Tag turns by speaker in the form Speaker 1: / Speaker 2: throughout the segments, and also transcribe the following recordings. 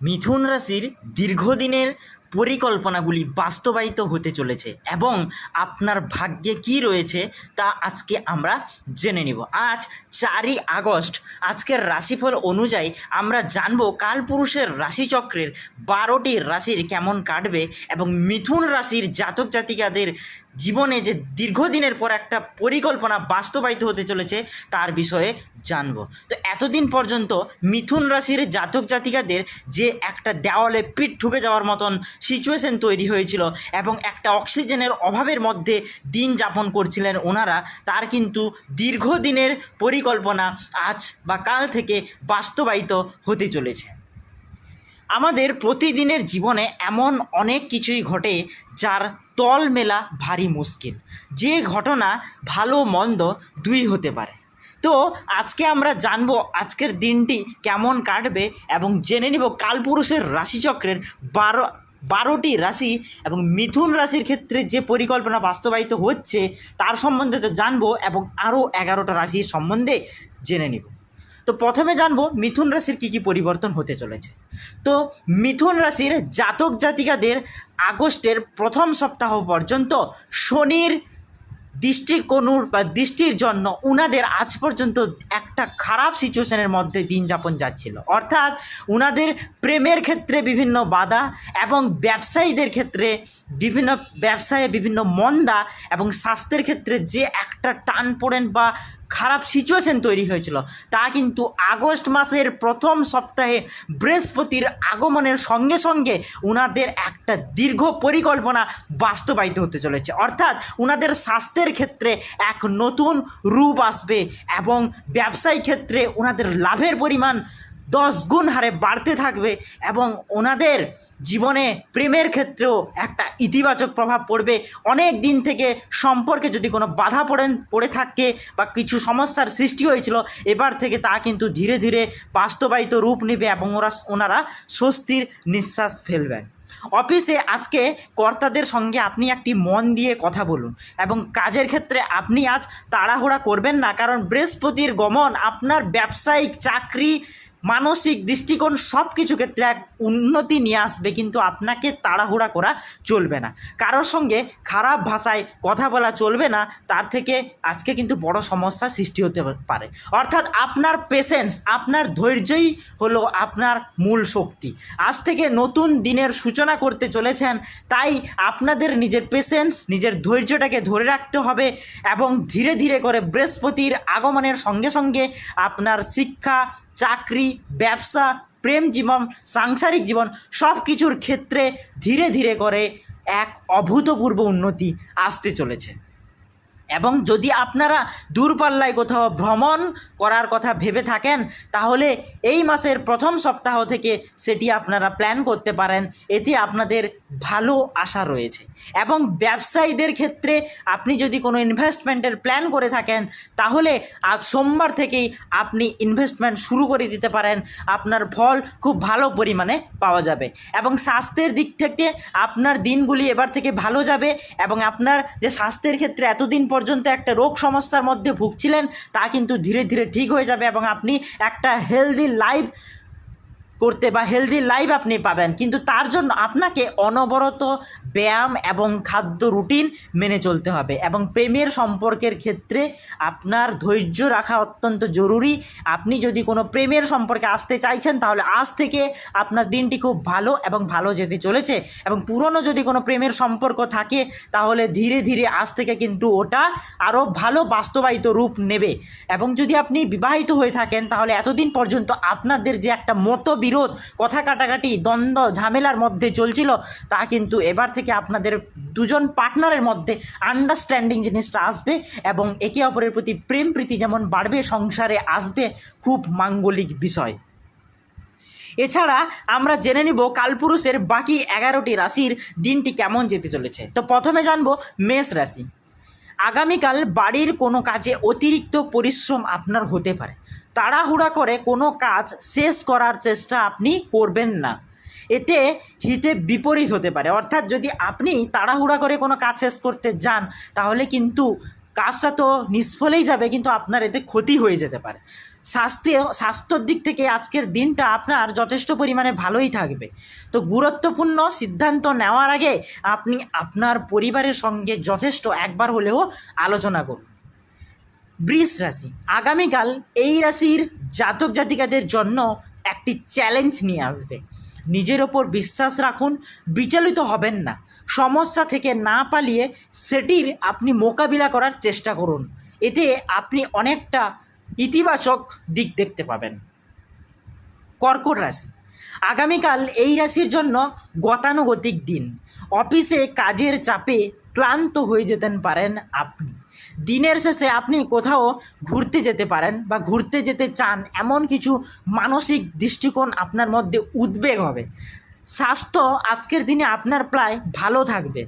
Speaker 1: মিথুন রাশির দীর্ঘদিনের পরিকল্পনাগুলি বাস্তবায়িত হতে চলেছে এবং আপনার ভাগ্যে কি রয়েছে তা আজকে আমরা জেনে নিব। আজ চারই আগস্ট, আজকের রাশিফল অনুযায়ী আমরা জানব কালপুরুষের রাশিচক্রের বারোটি রাশির কেমন কাটবে এবং মিথুন রাশির জাতক জাতিকাদের জীবনে যে দীর্ঘদিনের পর একটা পরিকল্পনা বাস্তবায়িত হতে চলেছে তার বিষয়ে জানব। তো এতদিন পর্যন্ত মিথুন রাশির জাতক জাতিকাদের যে একটা দেওয়ালে পিঠ ঠুকে যাওয়ার মতন সিচুয়েশন তৈরি হয়েছিল এবং একটা অক্সিজেনের অভাবের মধ্যে দিন যাপন করছিলেন ওনারা, তার কিন্তু দীর্ঘদিনের পরিকল্পনা আজ বা কাল থেকে বাস্তবায়িত হতে চলেছে। আমাদের প্রতিদিনের জীবনে এমন অনেক কিছুই ঘটে যার তল মেলা ভারী মুশকিল। যে ঘটনা ভালো মন্দ দুই হতে পারে। তো আজকে আমরা জানব আজকের দিনটি কেমন কাটবে এবং জেনে নিব কালপুরুষের রাশিচক্রের বারো বারোটি রাশি এবং মিথুন রাশির ক্ষেত্রে যে পরিকল্পনা বাস্তবায়িত হচ্ছে, তার সম্বন্ধে তো জানব এবং আরও এগারোটা রাশির সম্বন্ধে জেনে নিব। তো প্রথমে জানব মিথুন রাশির কী কী পরিবর্তন হতে চলেছে। তো মিথুন রাশির জাতক জাতিকাদের আগস্টের প্রথম সপ্তাহ পর্যন্ত শনির দৃষ্টিকোণুর বা দৃষ্টির জন্য উনাদের আজ পর্যন্ত একটা খারাপ সিচুয়েশনের মধ্যে দিন যাপন যাচ্ছিল। অর্থাৎ উনাদের প্রেমের ক্ষেত্রে বিভিন্ন বাধা এবং ব্যবসায়ীদের ক্ষেত্রে বিভিন্ন ব্যবসায়ে বিভিন্ন মন্দা এবং স্বাস্থ্যের ক্ষেত্রে যে একটা টান পড়েন বা খারাপ সিচুয়েশন তৈরি হয়েছিল। তা কিন্তু আগস্ট মাসের প্রথম সপ্তাহে বৃহস্পতির আগমনের সঙ্গে সঙ্গে উনাদের একটা দীর্ঘ পরিকল্পনা বাস্তবায়িত হতে চলেছে। অর্থাৎ উনাদের স্বাস্থ্যের ক্ষেত্রে এক নতুন রূপ আসবে এবং ব্যবসায়িক ক্ষেত্রে ওনাদের লাভের পরিমাণ দশ গুণ হারে বাড়তে থাকবে এবং ওনাদের জীবনে প্রেমের ক্ষেত্রেও একটা ইতিবাচক প্রভাব পড়বে। অনেক দিন থেকে সম্পর্কে যদি কোনো বাধা পড়েন, পড়ে থাকে বা কিছু সমস্যার সৃষ্টি হয়েছিল, এবার থেকে তা কিন্তু ধীরে ধীরে বাস্তবায়িত রূপ নেবে এবং ওরা, ওনারা স্বস্তির নিঃশ্বাস ফেলবেন। অফিসে আজকে কর্তাদের সঙ্গে আপনি একটি মন দিয়ে কথা বলুন এবং কাজের ক্ষেত্রে আপনি আজ তাড়াহুড়া করবেন না কারণ বৃহস্পতির গমন, আপনার ব্যবসায়িক, চাকরি, মানসিক দৃষ্টিকোণ সব কিছু ক্ষেত্রে এক উন্নতি নিয়ে আসবে, কিন্তু আপনাকে তাড়াহুড়া করা চলবে না। কারোর সঙ্গে খারাপ ভাষায় কথা বলা চলবে না, তার থেকে আজকে কিন্তু বড় সমস্যা সৃষ্টি হতে পারে। অর্থাৎ আপনার পেশেন্স আপনার ধৈর্যই হলো আপনার মূল শক্তি। আজ থেকে নতুন দিনের সূচনা করতে চলেছেন, তাই আপনাদের নিজের পেশেন্স নিজের ধৈর্যটাকে ধরে রাখতে হবে এবং ধীরে ধীরে করে বৃহস্পতির আগমনের সঙ্গে সঙ্গে আপনার শিক্ষা, চাকরি, ব্যবসা প্রেম জীবন, সাংসারিক জীবন সব কিছুর ক্ষেত্রে ধীরে ধীরে করে এক অভূতপূর্ব উন্নতি আসতে চলেছে। এবং যদি আপনারা দূরপাল্লায় কোথাও ভ্রমণ করার কথা ভেবে থাকেন, তাহলে এই মাসের প্রথম সপ্তাহ থেকে সেটি আপনারা প্ল্যান করতে পারেন। এতে আপনাদের ভালো আশা রয়েছে। এবং ব্যবসায়ীদের ক্ষেত্রে আপনি যদি কোনো ইনভেস্টমেন্টের প্ল্যান করে থাকেন, তাহলে আজ সোমবার থেকেই আপনি ইনভেস্টমেন্ট শুরু করে দিতে পারেন। আপনার ফল খুব ভালো পরিমাণে পাওয়া যাবে। এবং স্বাস্থ্যের দিক থেকে আপনার দিনগুলি এবার থেকে ভালো যাবে এবং আপনার যে স্বাস্থ্যের ক্ষেত্রে এতদিন পর্যন্ত একটা রোগ সমস্যার মধ্যে ভুগছিলেন, তা কিন্তু ধীরে ধীরে ঠিক হয়ে যাবে এবং আপনি একটা হেলদি লাইফ করতে বা হেলদি লাইফ আপনি পাবেন। কিন্তু তার জন্য আপনাকে অনবরত ব্যায়াম এবং খাদ্য রুটিন মেনে চলতে হবে এবং প্রেমের সম্পর্কের ক্ষেত্রে আপনার ধৈর্য রাখা অত্যন্ত জরুরি। আপনি যদি কোনো প্রেমের সম্পর্কে আসতে চাইছেন, তাহলে আজ থেকে আপনার দিনটি খুব ভালো এবং ভালো যেতে চলেছে এবং পুরনো যদি কোনো প্রেমের সম্পর্ক থাকে, তাহলে ধীরে ধীরে আজ থেকে কিন্তু ওটা আরও ভালো বাস্তবায়িত রূপ নেবে। এবং যদি আপনি বিবাহিত হয়ে থাকেন, তাহলে এতদিন পর্যন্ত আপনাদের যে একটা মতবিরোধ, কথা কাটাকাটি, দ্বন্দ্ব, ঝামেলার মধ্যে চলছিল, তা কিন্তু এবার থেকে আপনাদের দুজন পার্টনারের মধ্যে আন্ডারস্ট্যান্ডিং জিনিসটা আসবে এবং একে অপরের প্রতি প্রেম প্রীতি যেমন বাড়বে, সংসারে আসবে, খুব মাঙ্গলিক বিষয়। এছাড়া আমরা জেনে নিব কালপুরুষের বাকি এগারোটি রাশির দিনটি কেমন যেতে চলেছে। তো প্রথমে জানব মেষ রাশি। আগামীকাল বাড়ির কোনো কাজে অতিরিক্ত পরিশ্রম আপনার হতে পারে। তাড়াহুড়া করে কোনো কাজ শেষ করার চেষ্টা আপনি করবেন না। এতে হিতে বিপরীত হতে পারে। অর্থাৎ যদি আপনি তাড়াহুড়া করে কোনো কাজ শেষ করতে যান, তাহলে কিন্তু কাজটা তো নিষ্ফলেই যাবে, কিন্তু আপনার এতে ক্ষতি হয়ে যেতে পারে। স্বাস্থ্য, স্বাস্থ্যর দিক থেকে আজকের দিনটা আপনার যথেষ্ট পরিমাণে ভালোই থাকবে। তো গুরুত্বপূর্ণ সিদ্ধান্ত নেওয়ার আগে আপনি আপনার পরিবারের সঙ্গে যথেষ্ট একবার হলেও আলোচনা করুন। বৃষ রাশি, আগামীকাল এই রাশির জাতক জাতিকাদের জন্য একটি চ্যালেঞ্জ নিয়ে আসবে। নিজের ওপর বিশ্বাস রাখুন, বিচলিত হবেন না। সমস্যা থেকে না পালিয়ে সেটির আপনি মোকাবিলা করার চেষ্টা করুন। এতে আপনি অনেকটা ইতিবাচক দিক দেখতে পাবেন। কর্কট রাশি। আগামীকাল এই রাশির জন্য গতানুগতিক দিন। অফিসে কাজের চাপে ক্লান্ত হয়ে যেতেন পারেন আপনি। দিনের শেষে আপনি কোথাও ঘুরতে যেতে পারেন বা ঘুরতে যেতে চান, এমন কিছু মানসিক দৃষ্টিকোণ আপনার মধ্যে উদ্বেগ হবে। স্বাস্থ্য আজকের দিনে আপনার প্রায় ভালো থাকবে।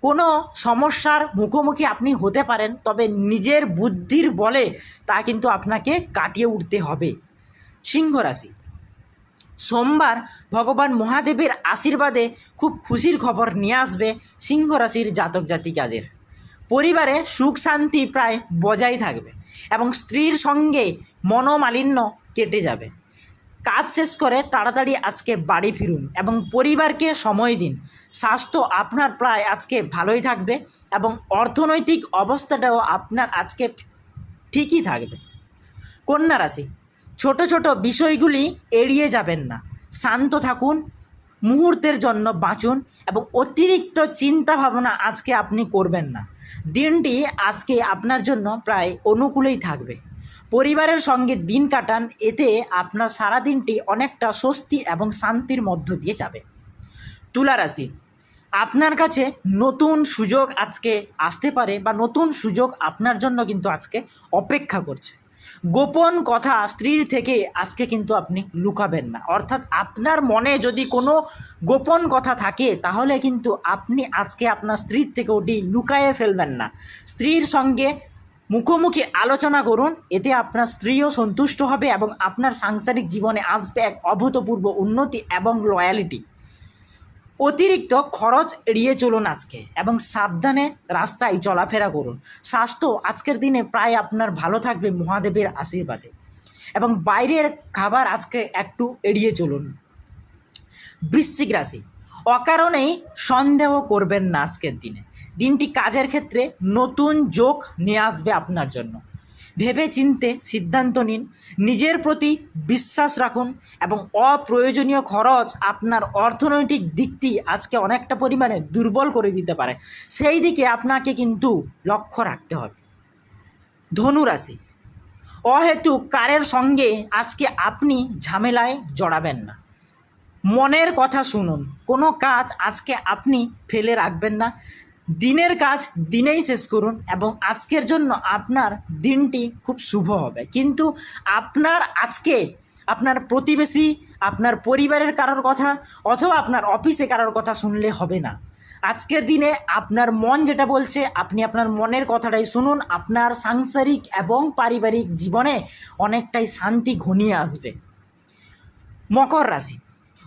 Speaker 1: কোনো সমস্যার মুখোমুখি আপনি হতে পারেন, তবে নিজের বুদ্ধির বলে তা কিন্তু আপনাকে কাটিয়ে উঠতে হবে। সিংহ রাশি। সোমবার ভগবান মহাদেবের আশীর্বাদে খুব খুশির খবর নিয়ে আসবে সিংহ রাশির জাতক জাতিকাদের। পরিবারে সুখ শান্তি প্রায় বজায় থাকবে এবং স্ত্রীর সঙ্গে মনোমালিন্য কেটে যাবে। কাজ শেষ করে তাড়াতাড়ি আজকে বাড়ি ফিরুন এবং পরিবারকে সময় দিন। স্বাস্থ্য আপনার প্রায় আজকে ভালোই থাকবে এবং অর্থনৈতিক অবস্থাটাও আপনার আজকে ঠিকই থাকবে। কন্যা রাশি, ছোট ছোট বিষয়গুলি এড়িয়ে যাবেন না। শান্ত থাকুন মুহূর্তের জন্য বাঁচুন এবং অতিরিক্ত চিন্তা ভাবনা আজকে আপনি করবেন না। দিনটি আজকে আপনার জন্য প্রায় অনুকূলেই থাকবে। পরিবারের সঙ্গে দিন কাটান, এতে আপনার সারা দিনটি অনেকটা স্বস্তি এবং শান্তির মধ্য দিয়ে যাবে। তুলা রাশি আপনার কাছে নতুন সুযোগ আজকে আসতে পারে বা নতুন সুযোগ আপনার জন্য কিন্তু আজকে অপেক্ষা করছে। গোপন কথা স্ত্রীর থেকে আজকে কিন্তু আপনি লুকাবেন না। অর্থাৎ আপনার মনে যদি কোনো গোপন কথা থাকে, তাহলে কিন্তু আপনি আজকে আপনার স্ত্রীর থেকে ওটি লুকায়ে ফেলবেন না। স্ত্রীর সঙ্গে মুখোমুখি আলোচনা করুন, এতে আপনার স্ত্রীও সন্তুষ্ট হবে এবং আপনার সাংসারিক জীবনে আসবে এক অভূতপূর্ব উন্নতি এবং লয়ালিটি অতিরিক্ত খরচ এড়িয়ে চলুন আজকে এবং সাবধানে রাস্তায় চলাফেরা করুন। স্বাস্থ্য আজকের দিনে প্রায় আপনার ভালো থাকবে মহাদেবের আশীর্বাদে। এবং বাইরের খাবার আজকে একটু এড়িয়ে চলুন। বৃশ্চিক রাশি, অকারণেই সন্দেহ করবেন না আজকের দিনে। দিনটি কাজের ক্ষেত্রে নতুন যোগ নিয়ে আসবে আপনার জন্য। ভেবে চিনতে সিদ্ধান্ত নিন। নিজের প্রতি বিশ্বাস রাখুন এবং অপ্রয়োজনীয় খরচ আপনার অর্থনৈতিক দিকটি আজকে অনেকটা পরিমাণে দুর্বল করে দিতে পারে। সেই দিকে আপনাকে কিন্তু লক্ষ্য রাখতে হবে। ধনুরাশি, অহেতুক কারের সঙ্গে আজকে আপনি ঝামেলায় জড়াবেন না। মনের কথা শুনুন, কোনো কাজ আজকে আপনি ফেলে রাখবেন না। দিনের কাজ দিনেই শেষ করুন এবং আজকের জন্য আপনার দিনটি খুব শুভ হবে। কিন্তু আপনার আজকে আপনার প্রতিবেশী, আপনার পরিবারের কারোর কথা অথবা আপনার অফিসে কারোর কথা শুনলে হবে না। আজকের দিনে আপনার মন যেটা বলছে, আপনি আপনার মনের কথাটাই শুনুন, আপনার সাংসারিক এবং পারিবারিক জীবনে অনেকটাই শান্তি ঘনিয়ে আসবে। মকর রাশি।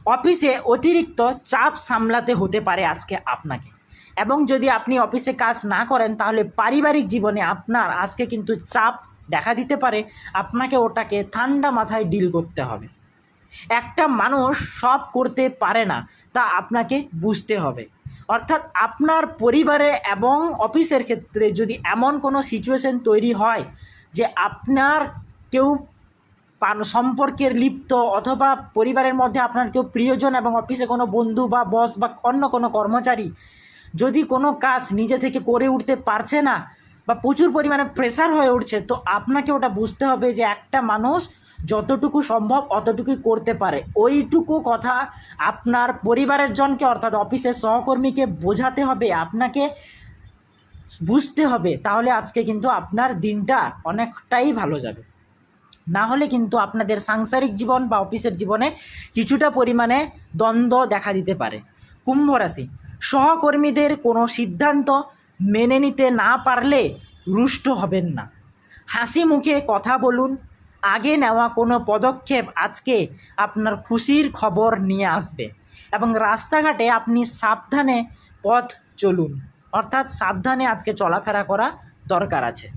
Speaker 1: অফিসে অতিরিক্ত চাপ সামলাতে হতে পারে আজকে আপনাকে। এবং যদি আপনি অফিসে কাজ না করেন, তাহলে পারিবারিক জীবনে আপনার আজকে কিন্তু চাপ দেখা দিতে পারে। আপনাকে ওটাকে ঠান্ডা মাথায় ডিল করতে হবে। একটা মানুষ সব করতে পারে না, তা আপনাকে বুঝতে হবে। অর্থাৎ আপনার পরিবারে এবং অফিসের ক্ষেত্রে যদি এমন কোনো সিচুয়েশন তৈরি হয় যে আপনার কেউ সম্পর্কের লিপ্ত অথবা পরিবারের মধ্যে আপনার কেউ প্রিয়জন এবং অফিসে কোনো বন্ধু বা বস বা অন্য কোনো কর্মচারী যদি কোনো কাজ নিজে থেকে করে উঠতে পারছে না বা প্রচুর পরিমাণে প্রেসার হয়ে উঠছে, তো আপনাকে ওটা বুঝতে হবে যে একটা মানুষ যতটুকু সম্ভব অতটুকুই করতে পারে। ওইটুকু কথা আপনার পরিবারের জনকে অর্থাৎ অফিসের সহকর্মীকে বোঝাতে হবে, আপনাকে বুঝতে হবে। তাহলে আজকে কিন্তু আপনার দিনটা অনেকটাই ভালো যাবে। না হলে কিন্তু আপনাদের সাংসারিক জীবন বা অফিসের জীবনে কিছুটা পরিমাণে দ্বন্দ্ব দেখা দিতে পারে। কুম্ভ রাশি সহকর্মীদের কোনো সিদ্ধান্ত মেনে নিতে না পারলে রুষ্ট হবেন না। হাসি মুখে কথা বলুন, আগে নেওয়া কোনো পদক্ষেপ আজকে আপনার খুশির খবর নিয়ে আসবে এবং রাস্তাঘাটে আপনি সাবধানে পথ চলুন, অর্থাৎ সাবধানে আজকে চলাফেরা করা দরকার আছে।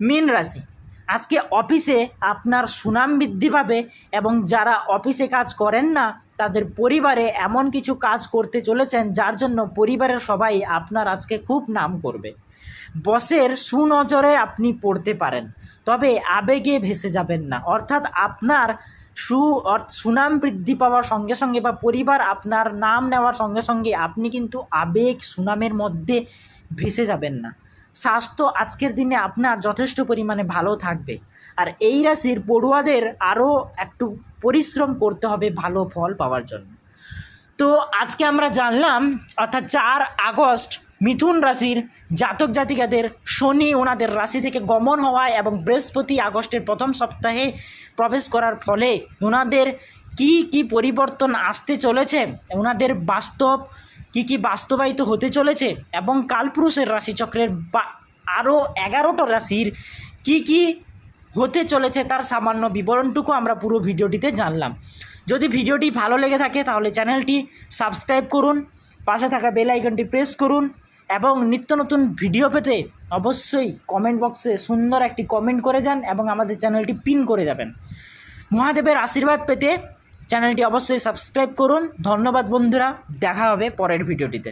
Speaker 1: মীন রাশি, আজকে অফিসে আপনার সুনাম বৃদ্ধি পাবে এবং যারা অফিসে কাজ করেন না তাদের পরিবারে এমন কিছু কাজ করতে চলেছেন যার জন্য পরিবারের সবাই আপনার আজকে খুব নাম করবে। বসের সুনজরে আপনি পড়তে পারেন, তবে আবেগে ভেসে যাবেন না। অর্থাৎ আপনার সু সুনাম বৃদ্ধি পাওয়ার সঙ্গে সঙ্গে বা পরিবার আপনার নাম নেওয়ার সঙ্গে সঙ্গে আপনি কিন্তু আবেগ, সুনামের মধ্যে ভেসে যাবেন না। স্বাস্থ্য আজকের দিনে আপনার যথেষ্ট পরিমাণে ভালো থাকবে। আর এই রাশির পড়ুয়াদের আরও একটু পরিশ্রম করতে হবে ভালো ফল পাওয়ার জন্য। তো আজকে আমরা জানলাম, অর্থাৎ চার আগস্ট মিথুন রাশির জাতক জাতিকাদের শনি ওনাদের রাশি থেকে গমন হওয়া এবং বৃহস্পতি আগস্টের প্রথম সপ্তাহে প্রবেশ করার ফলে ওনাদের কি কি পরিবর্তন আসতে চলেছে, ওনাদের বাস্তব কি কি বাস্তবায়িত হতে চলেছে এবং কালপুরুষের রাশিচক্রের বা আরও এগারোটা রাশির কি কি হতে চলেছে তার সামান্য বিবরণটুকু আমরা পুরো ভিডিওটিতে জানলাম। যদি ভিডিওটি ভালো লেগে থাকে তাহলে চ্যানেলটি সাবস্ক্রাইব করুন, পাশে থাকা বেল আইকনটি প্রেস করুন এবং নিত্য নতুন ভিডিও পেতে অবশ্যই কমেন্ট বক্সে সুন্দর একটি কমেন্ট করে যান এবং আমাদের চ্যানেলটি পিন করে যাবেন। মহাদেবের আশীর্বাদ পেতে চ্যানেলটি অবশ্যই সাবস্ক্রাইব করুন। ধন্যবাদ বন্ধুরা, দেখা হবে পরের ভিডিওটিতে।